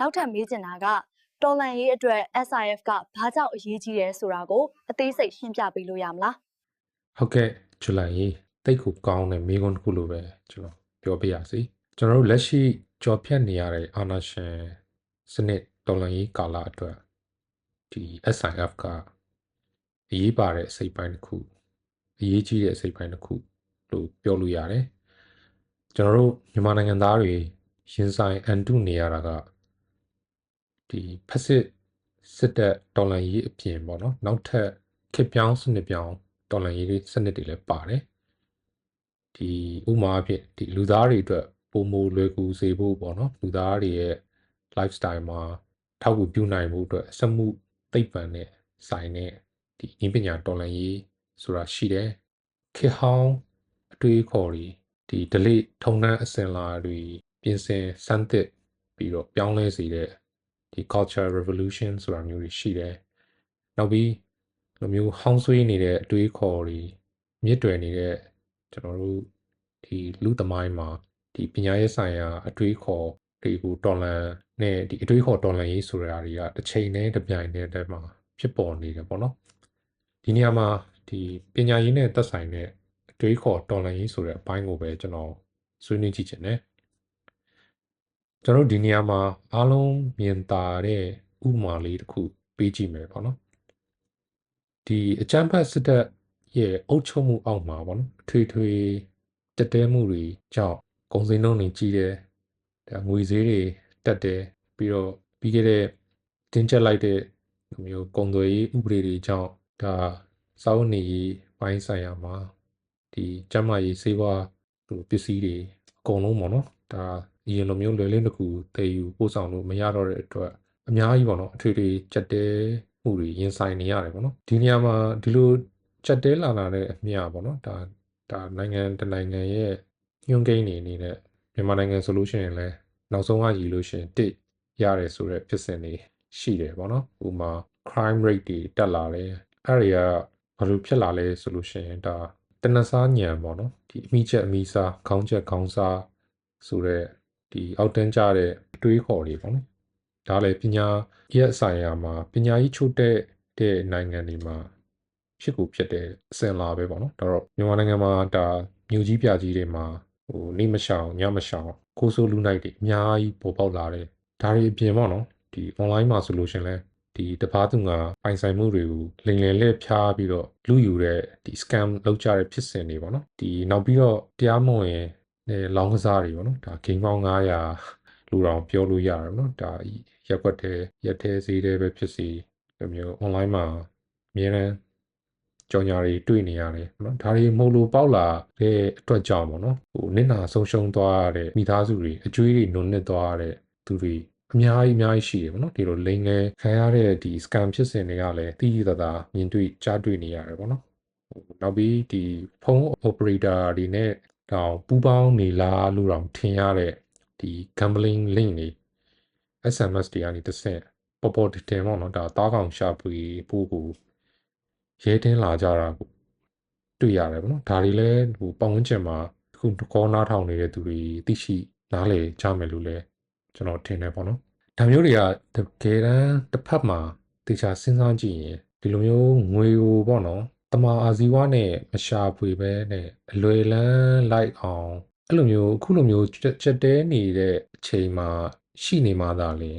နောက်ထပ်မေးချင်တာကတော်လန်ရေးအတွက် SIF ကဘာကြောင့်အရေးကြီးတယ်ဆိုတာကိုအသေးစိတ်ရှင်းပြပေးလို့ရမလားဟုတ်ကဲ့ဇူလိုင်ရေးတိတ်ကိုကောင်းတဲ့မိကွန်းတစ်ခုလိုပဲကျွန်တော်ပြောပြရစီကျွန်တော်တို့လက်ရှိကြော်ဖြတ်နေရတဲ့အာနာရှင်စနစ်တော်လှန်ရေးကာလအတွက်ဒီ SIF ကအရေးပါတဲ့အစိပ်ပိုင်းတစ်ခုအရေးကြီးတဲ့အစိပ်ပိုင်းတစ်ခုလို့ပြောလို့ရတယ်ကျွန်တော်တို့မြန်မာနိုင်ငံသားတွေရင်ဆိုင်အန်တုနေရတာက ဒီဖက်စစ်စစ်တပ်တော်လှန်ရေးအပြင်ပေါ့နော်နောက်ထပ်ခေတ်ပြောင်းစနစ်ပြောင်းတော်လှန်ရေးစနစ်တွေလည်းပါတယ်ဒီဥပမာအဖြစ်ဒီလူသားတွေအတွက်ပုံမလွယ်ကူစေဖို့ပေါ့နော်လူသားတွေရဲ့ lifestyle မှာထောက်ကူပြုနိုင်မှုအတွက်စက်မှုသိပ္ပံနဲ့ဆိုင်တဲ့ဒီအပညာတော်လှန်ရေးဆိုတာရှိတယ်ခေတ်ဟောင်းအတွေးအခေါ်တွေဒီ delay ထုံနှန်းအစဉ်လာတွေပြင်ဆင်စမ်းသစ်ပြီးတော့ပြောင်းလဲစေတဲ့ ဒီ culture revolution ဆိုတာမျိုးတွေရှိတယ်နောက်ပြီးလိုမျိုးဟောင်းဆွေးနေတဲ့အတွေးအခေါ်တွေမြစ်တွယ်နေတဲ့ကျွန်တော်တို့ဒီလူသမိုင်းမှာဒီပညာရေးဆိုင်ရာအတွေးအခေါ်တွေကိုတော်လန်နဲ့ဒီအတွေးအခေါ်တော်လန်ရေးဆိုတာတွေကတစ်ချိန်နဲ့တစ်ပြိုင်တည်းတည်းမှာဖြစ်ပေါ်နေတယ်ပေါ့နော်ဒီနေရာမှာဒီပညာရေးနဲ့သက်ဆိုင်တဲ့အတွေးအခေါ်တော်လန်ရေးဆိုတဲ့အပိုင်းကိုပဲကျွန်တော်ဆွေးနွေးကြည့်ချင်တယ် ကျွန်တော်တို့ဒီနေရာမှာအားလုံးမြင်သာတဲ့ဥပမာလေးတစ်ခုပေးကြည့်မယ်ပေါ့နော်ဒီအချမ်းဖတ်စစ်တပ်ရဲ့အုပ်ချုပ်မှုအောက်မှာပေါ့နော်ထွေထွေတက်တဲမှုတွေကြောင့်ကုန်စည်နှုန်းတွေကြီးတယ်ဒါငွေဈေးတွေတက်တယ်ပြီးတော့ပြီးခဲ့တဲ့တင်းကျပ်လိုက်တဲ့လိုမျိုးကုန်သွယ်ရေးဥပဒေတွေကြောင့်ဒါစောင်းနေရေးပိုင်းဆိုင်ရာမှာဒီကျန်းမာရေးစေဝါဟိုပစ္စည်းတွေအကုန်လုံးပေါ့နော်ဒါ အရင်လိုမျိုးလွယ်လင်းတစ်ခုတည်ယူပို့ဆောင်လို့မရတော့တဲ့အတွက်အများကြီးပေါ့နော်အထွေထွေကြက်တဲမှုတွေရင်ဆိုင်နေရတယ်ပေါ့နော်ဒီနေရာမှာဒီလိုကြက်တဲလာလာတဲ့အမြပေါ့နော်ဒါဒါနိုင်ငံတနိုင်ငံရဲ့ညွှန်းကိန်းနေအနေနဲ့မြန်မာနိုင်ငံဆိုလို့ရှိရင်လည်းနောက်ဆုံးကရည်လို့ရှိရင်တစ်ရတယ်ဆိုတဲ့ဖြစ်စဉ်တွေရှိတယ်ပေါ့နော်ဥပမာ crime rate တွေတက်လာတယ်အဲ့ဒီကဘာလို့ဖြစ်လာလဲဆိုလို့ရှိရင်ဒါတနစားညံပေါ့နော်ဒီအမိချက်အမိစားခေါင်းချက်ခေါင်းစားဆိုတဲ့ ဒီအောက်တန်းကြတဲ့အတွေးခေါ်တွေပေါ့နော်ဒါလည်းပညာရဲ့ဆိုင်ရာမှာပညာရေးချို့တဲ့တဲ့နိုင်ငံတွေမှာဖြစ်ကိုဖြစ်တဲ့အစင်လာပဲပေါ့နော်ဒါတော့မြန်မာနိုင်ငံမှာဒါမြို့ကြီးပြကြီးတွေမှာဟိုနေမရှောင်ညမရှောင်ကိုဆိုလူနိုင်တွေအများကြီးပေါ်ပေါက်လာတယ်ဒါတွေအပြင်ပေါ့နော်ဒီ online မှာဆိုလို့ရှင်လဲဒီတပားသူငါပိုင်ဆိုင်မှုတွေကိုလိမ်လည်လက်ဖြားပြီးတော့လူယူတဲ့ဒီ scam လောက်ကြတဲ့ဖြစ်စဉ်တွေပေါ့နော်ဒီနောက်ပြီးတော့တရားမဝင် နဲ့လောင်းကစားတွေပေါ့နော်ဒါဂိမ်းပေါင်း900လူတော်ပြောလို့ရတယ်ပေါ့နော်ဒါရက်ွက်တဲ့ရက်သေးစေးတဲ့ပဲဖြစ်စီလိုမျိုး online မှာအများအားကြောင်ညာတွေတွေ့နေရတယ်နော်ဒါတွေမို့လို့ပေါက်လာတဲ့အတွက်ကြောင့်ပေါ့နော်ဟိုနစ်နာဆုံးရှုံးသွားရတဲ့မိသားစုတွေအကျွေးတွေနုံနစ်သွားရတဲ့သူတွေအများကြီးအများကြီးရှိတယ်ပေါ့နော်ဒီလိုလိန်ငယ်ခံရတဲ့ဒီ scam ဖြစ်စဉ်တွေကလည်းတိတိတသာမြင်တွေ့ကြားတွေ့နေရတယ်ပေါ့နော်ဟိုနောက်ပြီးဒီဖုန်း operator တွေနဲ့ တောင်ပူပေါင်းနေလားလို့တောင်ထင်ရတဲ့ဒီ gambling link တွေ SMS တွေကနေတစ်ဆင့်ပေါ်ပေါ်တင်ပေါ့နော်ဒါတားကောင်ရှာဖွေဖို့ကိုရဲတင်းလာကြတာကိုတွေ့ရတယ်ပေါ့နော်ဒါတွေလည်းဟိုပတ်ဝန်းကျင်မှာအခုကောနားထောင်နေတဲ့သူတွေသိရှိနားလည်ကြမယ်လို့လည်းကျွန်တော်ထင်တယ်ပေါ့နော်ဒါမျိုးတွေကတကယ်တမ်းတစ်ဖက်မှာတေချာစဉ်းစားကြည့်ရင်ဒီလိုမျိုးငွေကိုပေါ့နော် တမာအာဇီဝနဲ့မရှာဖွေပဲနဲ့အလွယ်လန်းလိုက်အောင်အဲ့လိုမျိုးအခုလိုမျိုးချက်တဲနေတဲ့အချိန်မှာရှိနေမှသာလေ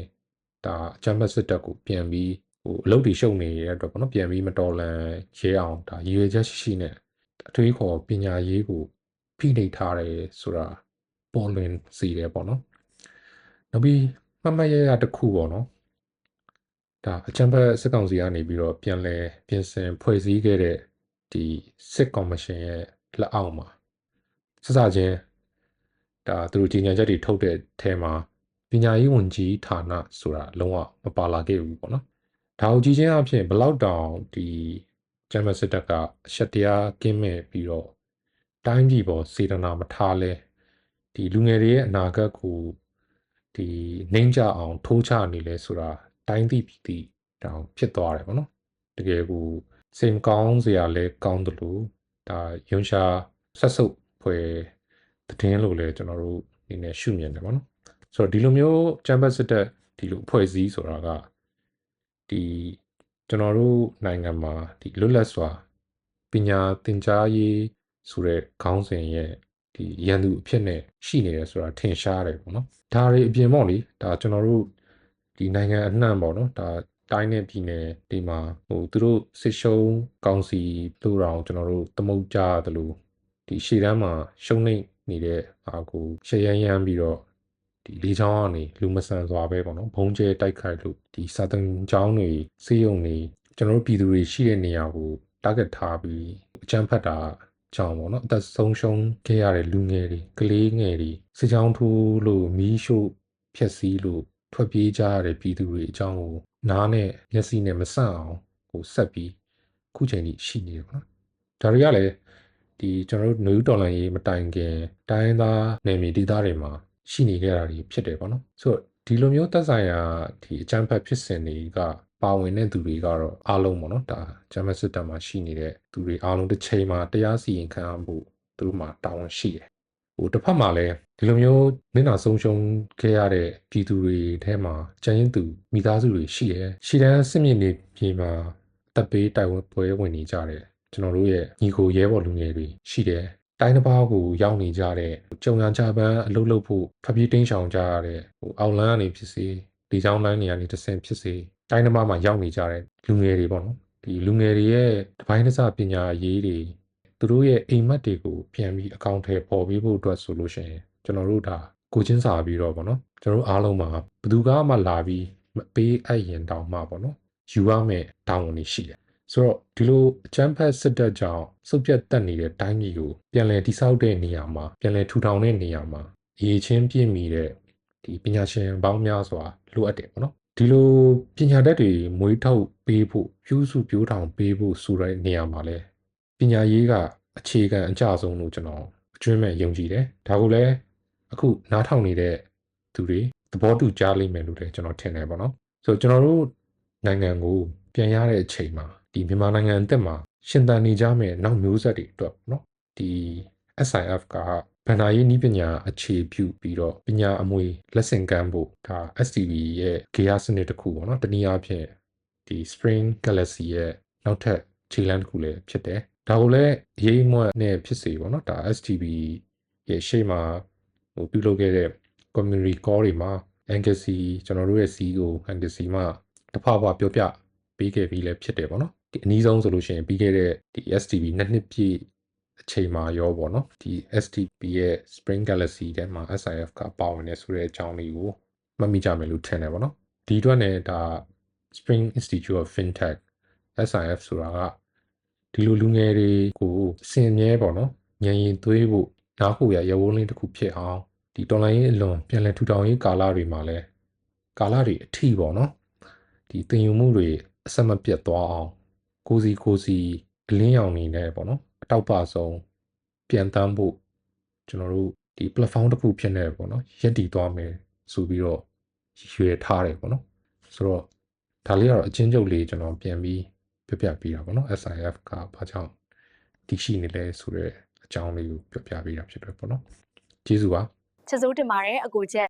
ဒါအချမ်းဘတ်စစ်တပ်ကိုပြန်ပြီးဟိုအလုပ်တွေရှုပ်နေတဲ့အတွက်ပေါ့နော်ပြန်ပြီးမတော်လန်ရဲအောင်ဒါရည်ရွယ်ချက်ရှိရှိနဲ့အထွေးခေါ်ပညာရေးကိုဖိနှိပ်ထားတယ်ဆိုတာပေါ်လွင်စေတယ်ပေါ့နော်နောက်ပြီးမှတ်မှတ်ရရတစ်ခုပေါ့နော်ဒါအချမ်းဘတ်စစ်ကောင်စီကနေပြီးတော့ပြန်လဲပြင်ဆင်ဖွဲ့စည်းခဲ့တဲ့ ဒီစစ်ကော်မရှင်ရဲ့လက်အောက်မှာစစချင်းဒါသူတို့ကြီးညာချက်တွေထုတ်တဲ့အဲမှာပညာရေးဝန်ကြီးဌာနဆိုတာလုံးဝမပါလာခဲ့ဘူးပေါ့နော်ဒါကိုကြည့်ချင်းအဖြစ်ဘလောက်တောင်ဒီဂျမစစ်တပ်ကအရှက်တရားကင်းမဲ့ပြီးတော့တိုင်းပြည်ပေါ်စေတနာမထားလဲဒီလူငယ်တွေရဲ့အနာဂတ်ကိုဒီနှိမ့်ကြအောင် ထိုးချနေလဲဆိုတာတိုင်းသိပြည်သိတောင်ဖြစ်သွားတယ်ပေါ့နော်တကယ်ကို စိတ်မကောင်းစရာလဲကောင်းတယ်လို့ဒါယွန်ရှာဆက်စုပ်ဖွယ်တည်င်းလို့လဲကျွန်တော်တို့ဒီနေ့ရှုမြင်တယ်ပေါ့နော်ဆိုတော့ဒီလိုမျိုးချမ်ဘတ်စစ်တပ်ဒီလိုအဖွဲ့အစည်းဆိုတာကဒီကျွန်တော်တို့နိုင်ငံမှာဒီလွတ်လပ်စွာပညာသင်ကြားရေးဆိုတဲ့ခေါင်းစဉ်ရဲ့ဒီရန်သူအဖြစ်နဲ့ရှိနေတယ်ဆိုတာထင်ရှားတယ်ပေါ့နော်ဒါတွေအပြင်ပေါ့လေဒါကျွန်တော်တို့ဒီနိုင်ငံအနှံ့ပေါ့နော်ဒါ တိုင်းနဲ့ပြည်နယ်ဒီမှာဟိုသူတို့စစ်ရှုံးကောင်စီတို့တောင်ကျွန်တော်တို့သမုတ်ကြရတယ်လို့ဒီရှေ့တန်းမှာရှုံးနေနေတဲ့အာကိုရှေ့ရန်ရန်ပြီးတော့ဒီလေးချောင်းကနေလူမဆန်စွာပဲပေါ့နော်ဘုံကျဲတိုက်ခိုက်လို့ဒီစာသင်ကျောင်းတွေစေယုံတွေကျွန်တော်တို့ပြည်သူတွေရှိတဲ့နေရာကို target ထားပြီးအကြမ်းဖက်တာကြောင့်ပေါ့နော်အသက်ဆုံးရှုံးခဲ့ရတဲ့လူငယ်တွေကလေးငယ်တွေစစ်ကြောင်းထိုးလို့မီးရှို့ဖျက်ဆီးလို့ထွက်ပြေးကြရတဲ့ပြည်သူတွေအကြောင်းကို နားနဲ့မျက်စိနဲ့မဆန့်အောင်ဟိုဆက်ပြီးခုချိန်ထိရှိနေတယ်ပေါ့နော်ဒါတွေကလည်းဒီကျွန်တော်တို့နယူးတော်လန်ရေးမတိုင်ခင်တိုင်းရင်းသားနယ်မြေဒေသတွေမှာရှိနေကြတာတွေဖြစ်တယ်ပေါ့နော်ဆိုတော့ဒီလိုမျိုးသက်ဆိုင်ရာဒီအကြမ်းဖက်ဖြစ်စဉ်တွေကပါဝင်တဲ့သူတွေကတော့အားလုံးပေါ့နော်ဒါဂျမစစ်တပ်မှာရှိနေတဲ့သူတွေအားလုံးတစ်ချိန်မှာတရားစီရင်ခံရမှုသူတို့မှာတာဝန်ရှိတယ် ဟိုတစ်ဖက်မှာလည်းဒီလိုမျိုးနင့်နာဆုံးရှုံးခဲ့ရတဲ့ပြည်သူတွေထဲမှာကျန်ရင်သူမိသားစုတွေရှိတယ်ရှီတန်းစစ်မြေနေပြည်မှာတပ်ပေးတိုင်ဝမ်ပွဲဝင်နေကြတယ်ကျွန်တော်တို့ရဲ့ညီကိုရဲဘော်လူငယ်တွေရှိတယ်။တိုင်းတစ်ပါးကိုရောက်နေကြတဲ့ကြုံရကြပန်းအလုပ်လုပ်ဖို့ဖပြေးတင်းရှောင်ကြရတဲ့ဟိုအောင်လန်းကနေဖြစ်စေဒီချောင်းလန်းနေရာနေတစ်ဆင့်ဖြစ်စေတိုင်းတစ်ပါးမှာရောက်နေကြတဲ့လူငယ်တွေပေါ့နော်။ဒီလူငယ်တွေရဲ့တပိုင်းတစ်စပညာရေးတွေ သူတို့ရဲ့အိမ်မက်တွေကိုပြန်ပြီးအကောင့်ထဲပေါ်ပြီးဖို့အတွက်ဆိုလို့ရှိရင်ကျွန်တော်တို့ဒါကိုချင်းစာပြီးတော့ပေါ့နော်ကျွန်တော်တို့အားလုံးမှာဘယ်သူကမှလာပြီးမပေးအပ်ရင်တောင်မှပေါ့နော်ယူရမယ်တောင်းဝန်တွေရှိတယ်ဆိုတော့ဒီလိုအချမ်းဖက်စစ်တပ်ကြောင့်စုပ်ပြတ်တက်နေတဲ့တိုင်းပြည်ကိုပြန်လည်တိဆောက်တဲ့နေရာမှာပြန်လည်ထူထောင်တဲ့နေရာမှာရေချင်းပြည့်မီတဲ့ဒီပညာရှင်ပေါင်းများစွာလိုအပ်တယ်ပေါ့နော်ဒီလိုပညာတတ်တွေမွေးထုတ်ပေးဖို့ပြူးစုပြိုးထောင်ပေးဖို့ဆိုတဲ့နေရာမှာလဲ ပညာရေးကအခြေခံအကျဆုံးလို့ကျွန်တော်အကျွမ်းမဲ့ယုံကြည်တယ်ဒါကိုလည်းအခုနားထောင်နေတဲ့သူတွေသဘောတူကြလိမ့်မယ်လို့လည်းကျွန်တော်ထင်တယ်ပေါ့နော်ဆိုတော့ကျွန်တော်တို့နိုင်ငံကိုပြန်ရတဲ့အချိန်မှာဒီမြန်မာနိုင်ငံအသက်မှာရှင်သန်နေကြမဲ့နောက်မျိုးဆက်တွေအတွက်ပေါ့နော်ဒီ SIF ကဗန္ဒာရေးနည်းပညာအခြေပြုပြီးတော့ပညာအမွေလက်ဆင့်ကမ်းဖို့ဒါ STV ရဲ့ gear စနစ်တစ်ခုပေါ့နော်တနည်းအားဖြင့်ဒီ Spring Galaxy ရဲ့နောက်ထပ်ခြေလှမ်းတစ်ခုလည်းဖြစ်တယ် ဒါကိုလည်းအရေးမွတ်နဲ့ဖြစ်စေပေါ့နော်ဒါ STV ရဲ့ရှေ့မှာဟိုပြုလုပ်ခဲ့တဲ့ community call တွေမှာ Angus ကျွန်တော်တို့ရဲ့ CEO Angus မှာတဖဖပြောပြပေးခဲ့ပြီးလည်းဖြစ်တယ်ပေါ့နော်ဒီအနည်းဆုံးဆိုလို့ရှိရင်ပြီးခဲ့တဲ့ဒီ STB နှစ်နှစ်ပြည့်အချိန်မှာရောပေါ့နော်ဒီ STB ရဲ့ Spring Galaxy ထဲမှာ SIF ကပါဝင်နေဆိုတဲ့အကြောင်းလေးကိုမှတ်မိကြမယ်လို့ထင်တယ်ပေါ့နော်ဒီအတွက်နဲ့ဒါ Spring Institute of FinTech SIF ဆိုတာက ဒီလိုလူငယ်တွေကိုအစင်မြဲပေါ့နော်ဉာဏ်ရည်သွေးဖို့နားဖို့ရရဝန်းလေးတစ်ခုဖြစ်အောင်ဒီတော်လိုင်းရေးအလွန်ပြန်လည်ထူထောင်ရေးကာလတွေမှာလဲကာလတွေအထီပေါ့နော်ဒီတင်ယူမှုတွေအဆက်မပြတ်သွားအောင်ကိုစီကိုစီအလင်းရောင်နေနဲ့ပေါ့နော်အတောက်ပဆုံးပြန်တမ်းဖို့ကျွန်တော်တို့ဒီ platform တစ်ခုဖြစ်နေပေါ့နော်ရက်တည်သွားမယ်ဆိုပြီးတော့ရွေထားတယ်ပေါ့နော်ဆိုတော့ဒါလေးကတော့အချင်းချုပ်လေးကျွန်တော်ပြန်ပြီး ပြပြပေးတာပေါ့နော် SIF ကဘာကြောင့်တည်ရှိနေလဲဆိုတော့အကြောင်းလေးကိုပြပြပေးတာဖြစ်တယ်ပေါ့နော်ကျေးဇူးပါချစ်စိုးတင်ပါတယ်အကိုချက်